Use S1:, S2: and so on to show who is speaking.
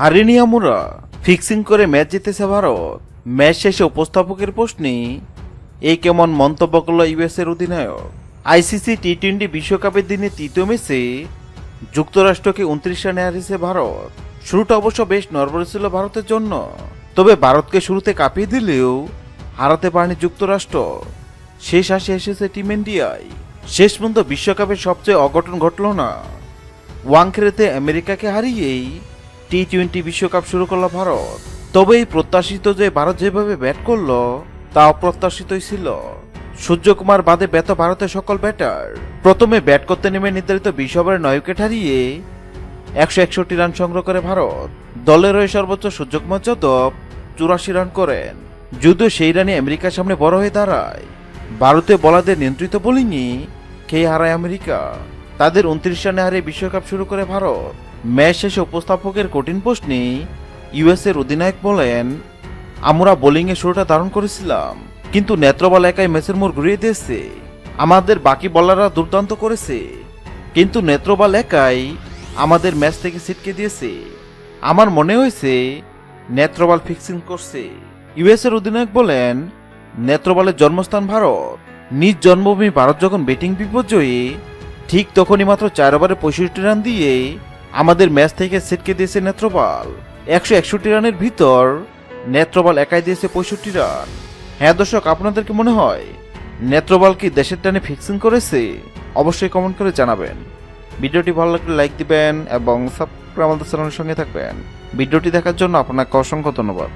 S1: হারিনি fixing করে match জিতেছে Bharat. Match শেষে উপস্থাপকের প্রশ্নে এই কেমন মন্তব্য করল ইউএস এর অধিনায়ক? আইসিসি টি টোয়েন্টি বিশ্বকাপের দিনে তৃতীয় ম্যাচে যুক্তরাষ্ট্রকে উনত্রিশ রানে হারিয়েছে ভারত। শুরুটা অবশ্য বেশ নর্বল ছিল ভারতের জন্য। তবে ভারতকে শুরুতে কাঁপিয়ে দিলেও হারাতে পারেনি যুক্তরাষ্ট্র। শেষ আসে এসেছে টিম ইন্ডিয়ায়। শেষ পর্যন্ত বিশ্বকাপের সবচেয়ে অঘটন ঘটল না। ওয়াংখেড়েতে আমেরিকাকে হারিয়েই টি টোয়েন্টি বিশ্বকাপ শুরু করল ভারত। তবে এই প্রত্যাশিত যে ভারত যেভাবে ব্যাট করল তা অপ্রত্যাশিতই ছিল। সূর্যকুমার বাদে ব্যত ভারতের সকল ব্যাটার প্রথমে ব্যাট করতে নেমে নির্ধারিত বিশ ওভারে নয় উইকেট হারিয়ে একশো একষট্টি রান সংগ্রহ করে ভারত। দলের হয়ে সর্বোচ্চ সূর্যকুমার যাদব চুরাশি রান করেন। যদিও সেই রানে আমেরিকার সামনে বড় হয়ে দাঁড়ায়। ভারতে বলাদের নিয়ন্ত্রিত বোলিংয়ে খেয়ে হারায় আমেরিকা। তাদের উনত্রিশ রানে হারিয়ে বিশ্বকাপ শুরু করে ভারত। ম্যাচ শেষে উপস্থাপকের কঠিন প্রশ্নে ইউএস এর অধিনায়ক বলেন, আমরা বোলিংয়ে শুরুটা দারুণ করেছিলাম, কিন্তু নেত্রবল একাই ম্যাচের মোড় ঘুরিয়ে দিয়েছে। আমাদের বাকি বলাররা দুর্দান্ত করেছে, কিন্তু নেত্রবাল একাই আমাদের ম্যাচ থেকে ছিটকে দিয়েছে। আমার মনে হয়েছে, নেত্রবাল ফিক্সিং করছে। ইউএস এর অধিনায়ক বলেন, নেত্রবালের জন্মস্থান ভারত। নিজ জন্মভূমি ভারত যখন ব্যাটিং বিপর্যয়ে, ঠিক তখনই মাত্র চার ওভারে পঁয়ষট্টি রান দিয়ে আমাদের ম্যাচ থেকে ছিটকে দিয়েছে নেত্রপাল একশো একষট্টি রানের ভিতর নেত্রপাল একাই দিয়েছে পঁয়ষট্টি রান। হ্যাঁ দর্শক, আপনাদের কি মনে হয়? নেত্রপাল কি দেশের টানে ফিক্সিং করেছে? অবশ্যই কমেন্ট করে জানাবেন। ভিডিওটি ভালো লাগলে লাইক দিবেন এবং সাবস্ক্রাইব আমাদের চ্যানেলের সঙ্গে থাকবেন। ভিডিওটি দেখার জন্য আপনাকে অসংখ্য ধন্যবাদ।